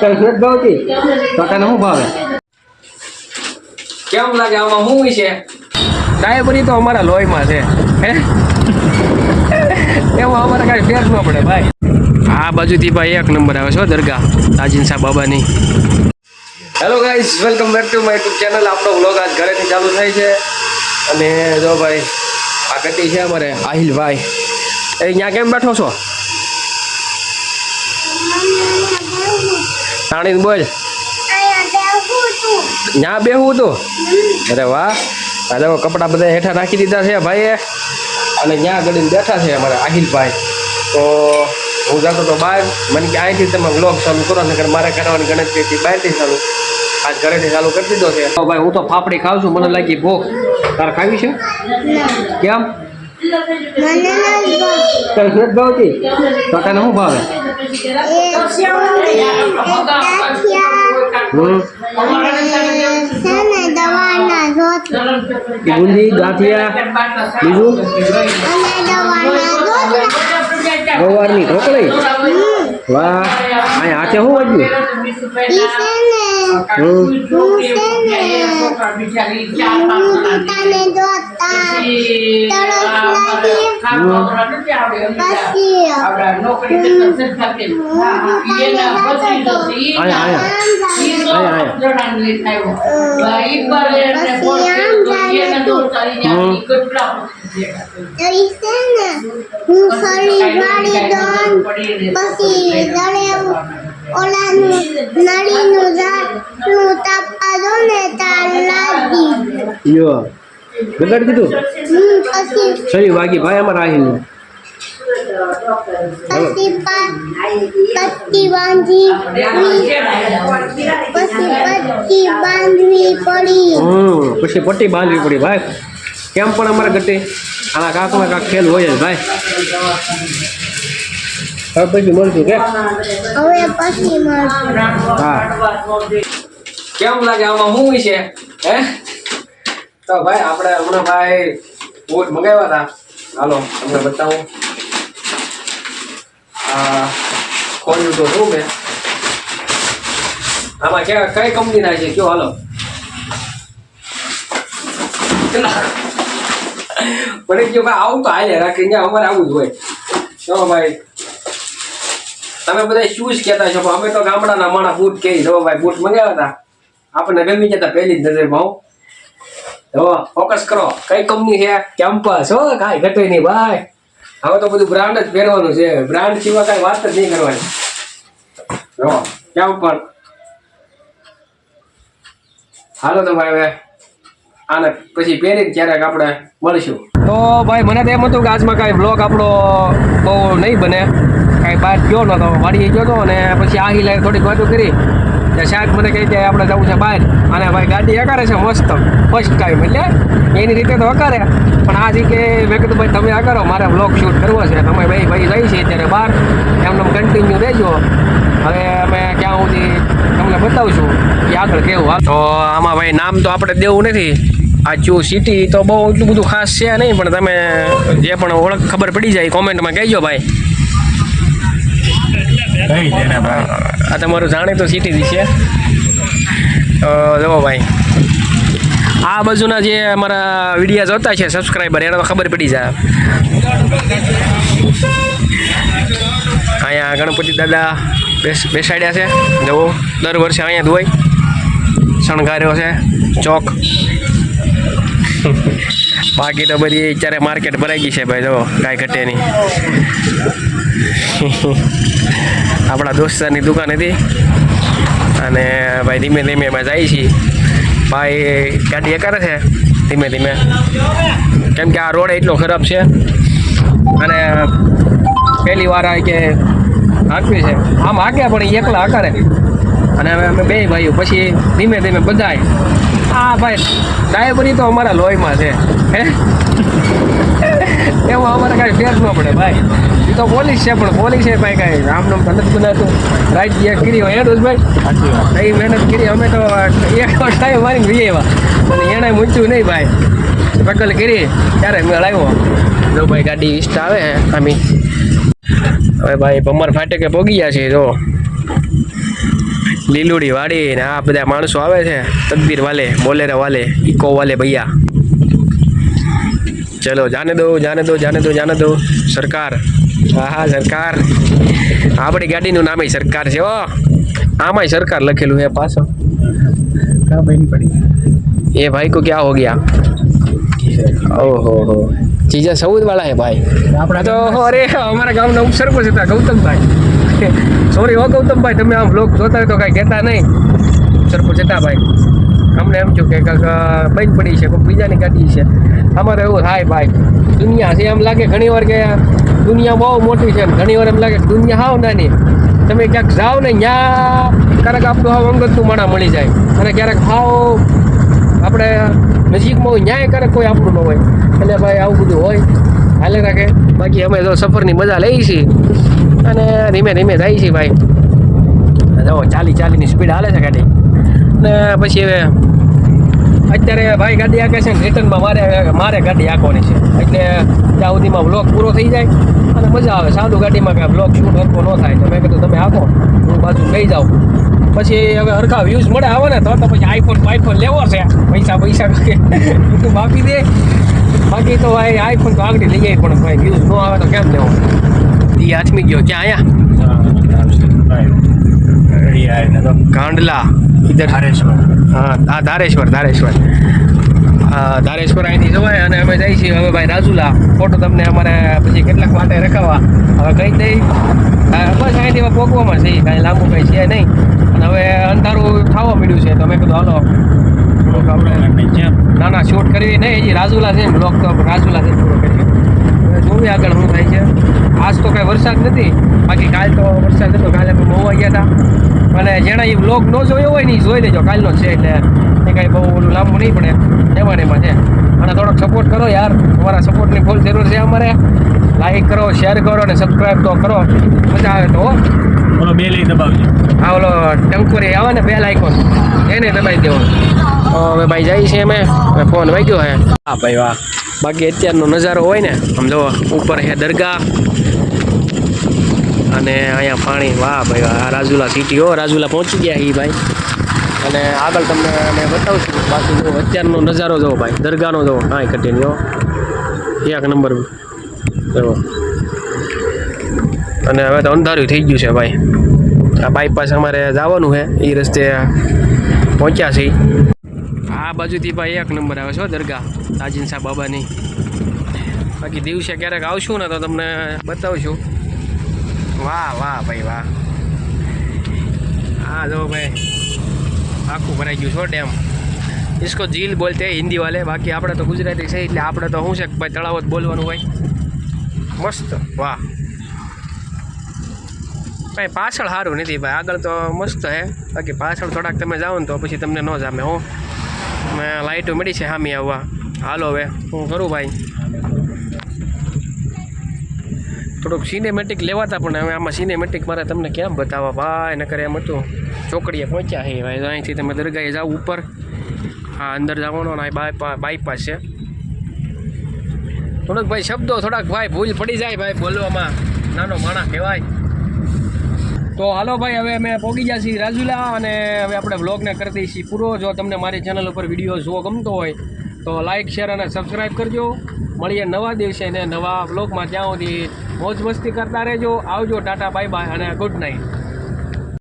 તને ભાવતી તને શું ભાવે? કેમ લાગે? આમાં શું છે? ડાયબરી તો અમારા લોહીમાં છે. હે? એમાં અમારે કાંઈ ફેર ન પડે ભાઈ. આ બાજુથી ભાઈ એક નંબર આવે છે દરગાહ તાજીન સાહેબ બાબાની. Hello guys welcome back to my YouTube channel આપણો વ્લોગ આજ ઘરેથી ચાલુ થાય છે. અને જો ભાઈ આ કટી છે અમારે આહિલભાઈ. એ ત્યાં કેમ બેઠો છો? તાણીને બોલ. ત્યાં બેહવું તું? અરે વાહ. આ જો કપડાં બધા હેઠા નાખી દીધા છે ભાઈએ. અને ત્યાં ગળીને બેઠા છે અમારા આહિલભાઈ. તો હું જતો તો બહાર મને કે અહીંથી તમે બ્લોગ ચાલુ કરો નકર મારે કરવાની ગણતરી હતી બહારથી ચાલુ. આજ ઘરેથી ચાલુ કરી દીધો છે. તો ભાઈ હું તો ફાફડી ખાઉં છું મને લાગી ભૂખ તારે ખાવી છે? કેમ? તને નથી ભાવતી? તો તને શું ભાવે? બુંદી ગાંઠિયા બીજું ઢોકળી વાહ અહીં હાથે શું વાગ્યું ઓલાનું નળીનું ઝાડનું તાપા ને તાર લાગી. બગાડી દીધું? હમ, વાગી. ભાઈ અમારા આહિલને નું પટ્ટી પછી પટ્ટી બાંધવી પડી. હમ પછી પટ્ટી બાંધવી પડી. ભાઈ કેમ પણ અમારા ગટે આના કાકમાં કાંક ખેલ હોય જ ભાઈ. હવે પછી મળશું કે? હવે પછી મળશું. હા. કેમ લાગે? આમાં શું છે? હે? તો ભાઈ, આપણે હમણાં ભાઈ બૂટ મંગાવ્યા હતા. હાલો, તમને બતાવું. આ ખોલ્યું તો શું મેં. આમાં કે કઈ કંપનીના છે? કયો, હાલો. પણ કયો ભાઈ, આવું તો હાલે, રાખી ત્યાં અમારે આવું જ હોય. ચલો ભાઈ, તમે બધા શૂઝ કહેતા છો અમે તો ગામડાના માણા બૂટ કહી જો ભાઈ, બૂટ મંગાવ્યા હતા. આપણને ગમી જતા પહેલી જ નજરમાં, હો. જો ફોકસ કરો. કઈ કંપની છે? કેમ્પસ હો, કાંઈ ઘટે નહીં, ભાઈ. હવે તો બધું બ્રાન્ડ જ પહેરવાનું છે. બ્રાન્ડ સિવાય કાંઈ વાત જ નહીં કરવાની. જો કેમ પણ હાલો તો ભાઈ હવે. આને પછી પહેરીને ક્યારેક આપણે મળીશું. તો ભાઈ, મને તો એમ હતું કે આજમાં કાંઈ બ્લોગ આપણો બહુ નહીં બને. કાંઈ બહાર ગયો નતો, વાડીએ ગયો હતો અને પછી આહી લાઈ થોડીક વાતો કરી. કે સાહેબ મને કહી દે આપણે જવું છે બહાર. અને ભાઈ ગાડી હકારે છે મસ્ત ફર્સ્ટ ટાઈમ એટલે એની રીતે તો હકારે. પણ આ જગ્યાએ મેં કીધું, ભાઈ, તમે હકારો મારે બ્લોગ શૂટ કરવો છે. તમે ભાઈ ભાઈ જઈ છે અત્યારે બહાર. એમને કન્ટિન્યુ રહેજો. હવે અમે ક્યાં સુધી તમને બતાવશું કે આગળ કેવું તો આમાં ભાઈ નામ તો આપણે દેવું નથી. આ જો સિટી તો બહુ એટલું બધું ખાસ છે નહીં, પણ તમે જે પણ ઓળખ ખબર પડી જાય કોમેન્ટમાં કહેજો ભાઈ. આ તમારું જાણીતું સિટી છે. જુઓ ભાઈ. આ બાજુના જે અમારા વિડીયા જોતા છે સબસ્ક્રાઈબર એને તો ખબર પડી જાય. અહીંયા ગણપતિ દાદા બેસ, બેસાડ્યા છે. જવો દર વર્ષે અહીંયા ધોવાય શણગાર્યો છે, ચોક. બાકી તો બધી અત્યારે માર્કેટ ભરાઈ ગઈ છે ભાઈ જો કાંઈ ઘટે નહીં આપણા દોસ્તારની દુકાન હતી. અને ભાઈ ધીમે ધીમે એમાં જાય છીએ ભાઈ ગાડી કરે છે? ધીમે ધીમે. કેમ કે આ રોડ એટલો ખરાબ છે. અને પહેલી વાર આ કે હાંકવી છે. આમ હાંક્યા પણ એકલા હકારે. અને હવે અમે બે ભાઈઓ પછી ધીમે ધીમે બધાય. આ ભાઈ ડાયબરી તો અમારા લોહીમાં છે. હે? એમાં અમારે કાંઈ ફેર ન પડે ભાઈ. એ તો પોલીસ છે પણ પોલીસ છે ભાઈ કાંઈ આમ નામ તો નથી બનાવતું રાજ્ય કરી હોય એનું જ ભાઈ કઈ મહેનત કરી અમે તો એક ટાઈમ મારી જઈએ એવા અને એણે મૂંચ્યું નહીં ભાઈ. સ્ટ્રગલ કરી ત્યારે મેળ આવ્યો જો ભાઈ ગાડી ઇસ્ટ આવે આમી. હવે ભાઈ ભમર ફાટકે પોગી ગયા છે જો. લીલુડી વાડી ને આ બધા માણસો આવે છે. તકબીર વાલે બોલેરા વાલે ઇકો વાલે ભૈયા. ચલો જાને દો જાને દો જાને દો જાને દો. સરકાર હા હા સરકાર. આપણી ગાડીનું નામે સરકાર છે ઓ આમાંય સરકાર લખેલું એ પાછો. એ ભાઈ કો ક્યાં હો ગયા? ઓહો હો. ચીજા સૌદ વાળા હે ભાઈ. આપણા તો અરે અમારા ગામના ઉપસરપંચ છે ગૌતમભાઈ. સોરી હો ગૌતમભાઈ, તમે આમ બ્લોગ જોતા હોય તો કાંઈ કહેતા નહીં. ઉપસરપંચ હતા ભાઈ અમને એમ છું કે કાંક બંધ પડી છે કોઈ બીજાની ગાડી છે. અમારે એવું થાય ભાઈ, દુનિયા છે, એમ લાગે ઘણી વાર કે દુનિયા બહુ મોટી છે ઘણી વાર એમ લાગે દુનિયા હાવ નાની. તમે ક્યાંક જાઓ ને ત્યાં ક્યારેક આપણું હાવ અંગતનું માણા મળી જાય. અને ક્યારેક હાવ આપણે નજીકમાં હોય, ન્યાય ક્યારેક કોઈ આપણું ન હોય. એટલે ભાઈ, આવું બધું હોય. હાલે રાખે. બાકી અમે તો સફરની મજા લઈએ છીએ. અને ધીમે ધીમે જાય છે ભાઈ. જો ચાલી ચાલીની સ્પીડ હાલે છે ગાડી. ને પછી હવે અત્યારે ભાઈ ગાડી આંકે છે ને રિટર્નમાં મારે મારે ગાડી આંકવાની છે. એટલે ત્યાં સુધીમાં બ્લોક પૂરો થઈ જાય અને મજા આવે. સાદું ગાડીમાં કાંઈ બ્લોક શૂટ હરકો ન થાય. તો મેં કીધું તમે આંકો હું બાજુ લઈ જાઉં. પછી હવે હરખા વ્યૂઝ મળે આવે ને તો તો પછી આઈફોન આઈફોન લેવો છે. પૈસા પૈસા તું આપી દે. બાકી તો ભાઈ આઈફોન તો આગળ લઈ જાય પણ ભાઈ વ્યૂઝ ન આવે તો કેમ લેવો? એ આઠમી ગયો. ક્યાં અહીંયા કાંડલા ઇધર હા આ ધારેશ્વર ધારેશ્વર. ધારેશ્વર અહીંથી જવાય અને અમે જઈએ છીએ હવે ભાઈ રાજુલા. ફોટો તમને અમારે પછી કેટલાક માટે રખાવા. હવે કંઈ નહીં બસ અહીંથી હવે પોગવામાં છે કાંઈ લાંબુ કંઈ છે નહીં. અને હવે અંધારું થવા મળ્યું છે, તો મેં કીધું, હાલો. ના ના શૂટ કરવી નહીં રાજુલા છે બ્લોક તો રાજુલા છે થોડું કરીએ જોવી આગળ શું થાય છે. આજ તો કાંઈ વરસાદ નથી. બાકી કાલ તો વરસાદ હતો કાલે તો બહુ ગયા હતા અને જેણે એ બ્લોગ ન જોયો હોય ને એ જોઈ લેજો કાલનો છે એટલે એ કાંઈ બહુ ઓલું લાંબુ નહીં પડે એમાં ને એમાં છે. અને થોડોક સપોર્ટ કરો યાર તમારા સપોર્ટની ફૂલ જરૂર છે અમારે. લાઈક કરો શેર કરો અને સબસ્ક્રાઈબ તો કરો. મજા આવે તો હો. બે લઈ દબાવજો. હા ઓલો ટંકુરી આવે ને બે આઇકોન એને દબાવી દેવો હવે ભાઈ જાય છે અમે ફોન વાગ્યો હે. હા ભાઈ વાહ. બાકી અત્યારનો નજારો હોય ને, આમ જો ઉપર છે દરગાહ. અને અહીંયા પાણી, વાહ ભાઈ વાહ રાજુલા સિટી હો, રાજુલા પહોંચી ગયા એ ભાઈ. અને આગળ તમને અમે બતાવશું, બાકી જો અત્યારનો નજારો જોવો ભાઈ, દરગાહનો જોવો હો. એક નંબર. જુઓ અને હવે તો અંધારું થઈ ગયું છે ભાઈ. આ બાયપાસ અમારે જવાનું છે એ રસ્તે પહોંચ્યા છીએ. આ બાજુથી ભાઈ એક નંબર આવે છે દરગાહ. તાજીન શાહ બાબાની બાકી દિવસે ક્યારેક આવશું ને તો તમને બતાવશું વાહ વાહ ભાઈ વાહ હા જો ભાઈ આખું ભરાઈ ગયું છો ડેમ इसको झील बोलते हैं हिंदी वाले बाकी આપણે તો ગુજરાતી છે એટલે આપણે તો શું છે કે ભાઈ તળાવ જ બોલવાનું હોય મસ્ત વાહ ભાઈ પાછળ સારું નથી ભાઈ આગળ તો મસ્ત હે બાકી પાછળ થોડાક તમે જાઓ ને તો પછી તમને ન જામે હું મેં લાઇટો મળી છે સામી આવવા હાલો હવે હું કરું ભાઈ? થોડુંક સિનેમેટિક લેવાતા પણ હવે આમાં સિનેમેટિક મારે તમને કેમ બતાવવા? ભાઈ, નકર એમ હતું ચોકડીએ પહોંચ્યા છે ભાઈ અહીંથી તમે દરગાહે જાઓ ઉપર. હા, અંદર જવાનો ને બાયપા બાયપાસ છે. થોડોક ભાઈ શબ્દો, થોડાક ભાઈ ભૂલ પડી જાય ભાઈ બોલવામાં. નાનો માણા કહેવાય. તો હાલો ભાઈ, હવે અમે પહોંચી ગયા છીએ રાજુલા અને હવે આપણે બ્લોગને કરી દઈએ છીએ પૂરો. જો તમને મારી ચેનલ ઉપર વીડિયો જોવો ગમતો હોય તો લાઇક શેર અને સબસ્ક્રાઈબ કરજો. મળીએ નવા દિવસે ને નવા બ્લોગમાં ત્યાં સુધી મોજ મસ્તી કરતા રહેજો. આવજો, ટાટા બાય બાય અને ગુડ નાઇટ